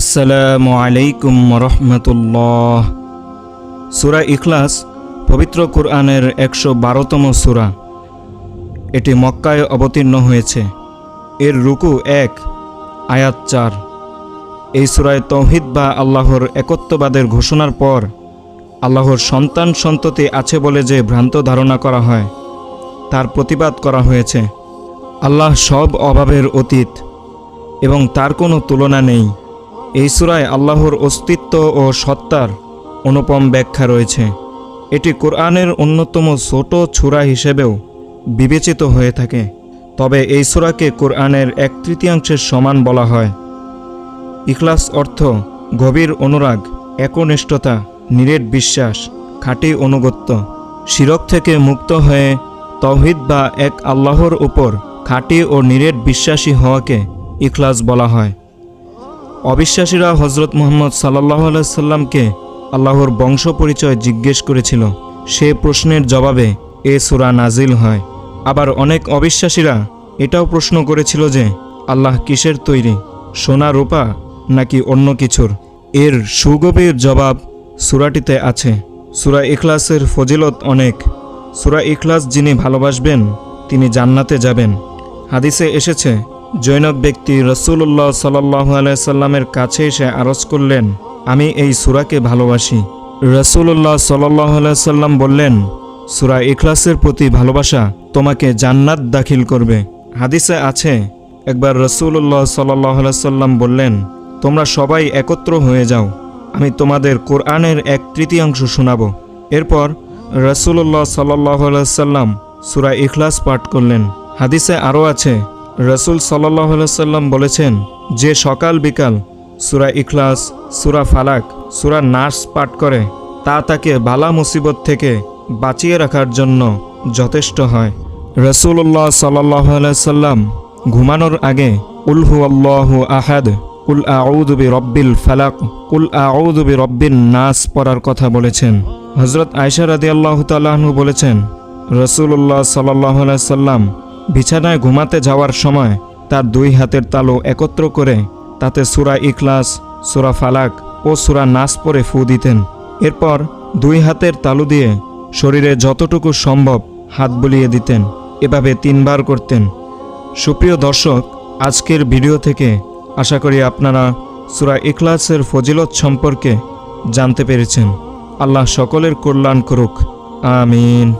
আসসালামু আলাইকুম রহমতুল্লাহ সুরা ইখলাস, পবিত্র কোরআনের একশো বারোতম সুরা। এটি মক্কায় অবতীর্ণ হয়েছে। এর রুকু এক, আয়াত চার। এই সুরায় তৌহিদ বা আল্লাহর একত্ববাদের ঘোষণার পর আল্লাহর সন্তান সন্ততি আছে বলে যে ভ্রান্ত ধারণা করা হয়, তার প্রতিবাদ করা হয়েছে। আল্লাহ সব অভাবের অতীত এবং তার কোনো তুলনা নেই। এই সুরায় আল্লাহর অস্তিত্ব ও সত্তার অনুপম ব্যাখ্যা রয়েছে। এটি কোরআনের অন্যতম ছোট ছুরা হিসেবেও বিবেচিত হয়ে থাকে। তবে এই সুরাকে কোরআনের এক তৃতীয়াংশের সমান বলা হয়। ইখলাস অর্থ গভীর অনুরাগ, একনিষ্ঠতা, নিরেট বিশ্বাস, খাঁটি অনুগত্য। শিরক থেকে মুক্ত হয়ে তহিদ বা এক আল্লাহর উপর খাঁটি ও নিরেট বিশ্বাসী হওয়াকে ইখলাস বলা হয়। অবিশ্বাসীরা হজরত মোহাম্মদ সাল্লাহ সাল্লামকে আল্লাহর বংশ পরিচয় জিজ্ঞেস করেছিল। সে প্রশ্নের জবাবে এ সুরা নাজিল হয়। আবার অনেক অবিশ্বাসীরা এটাও প্রশ্ন করেছিল যে, আল্লাহ কিসের তৈরি? সোনা, রূপা নাকি অন্য কিছুর? এর সুগভীর জবাব সুরাটিতে আছে। সুরা ইখলাসের ফজিলত অনেক। সুরা ইখলাস যিনি ভালোবাসবেন, তিনি জান্নাতে যাবেন। হাদিসে এসেছে জৈনক ব্যক্তি রসুল্লাহ সাল্লাহ আলাইসাল্লামের কাছে এসে আরজ করলেন, আমি এই সুরাকে ভালোবাসি। রসুল্লাহ সাল্লাহ আলাইসাল্লাম বললেন, সুরা ইখলাসের প্রতি ভালোবাসা তোমাকে জান্নাত দাখিল করবে। হাদিসে আছে, একবার রসুল্লাহ সাল্লাহ সাল্লাম বললেন, তোমরা সবাই একত্র হয়ে যাও, আমি তোমাদের কোরআনের এক তৃতীয়াংশ শোনাব। এরপর রসুল্লাহ সাল্লাহ সাল্লাম সুরা ইখলাস পাঠ করলেন। হাদিসে আরও আছে রসুল সাল্লাম বলেছেন, যে সকাল বিকাল সুরা ইখলাস, সুরা ফালাক, সুরা নাস পাঠ করে, তা তাকে বালা মুসিবত থেকে বাঁচিয়ে রাখার জন্য যথেষ্ট হয়। রসুল্লাহ সাল্লাহ সাল্লাম ঘুমানোর আগে উলহু আল্লাহ আহাদ কুল আউদবি রব্বিল ফালাক কুল আউদবি রব্বিন নাস পড়ার কথা বলেছেন। হজরত আয়সা রাদি আল্লাহ তাল্লাহ্ন বলেছেন রসুল্লাহ সাল্লাহ সাল্লাম বিছানায় ঘুমাতে যাওয়ার সময় তার দুই হাতের তালু একত্র করে তাতে সুরা ইখলাস, সুরা ফালাক ও সুরা নাস পরে ফু দিতেন। এরপর দুই হাতের তালু দিয়ে শরীরে যতটুকু সম্ভব হাত বুলিয়ে দিতেন। এভাবে তিনবার করতেন। সুপ্রিয় দর্শক, আজকের ভিডিও থেকে আশা করি আপনারা সুরা ইখলাসের ফজিলত সম্পর্কে জানতে পেরেছেন। আল্লাহ সকলের কল্যাণ করুক। আমিন।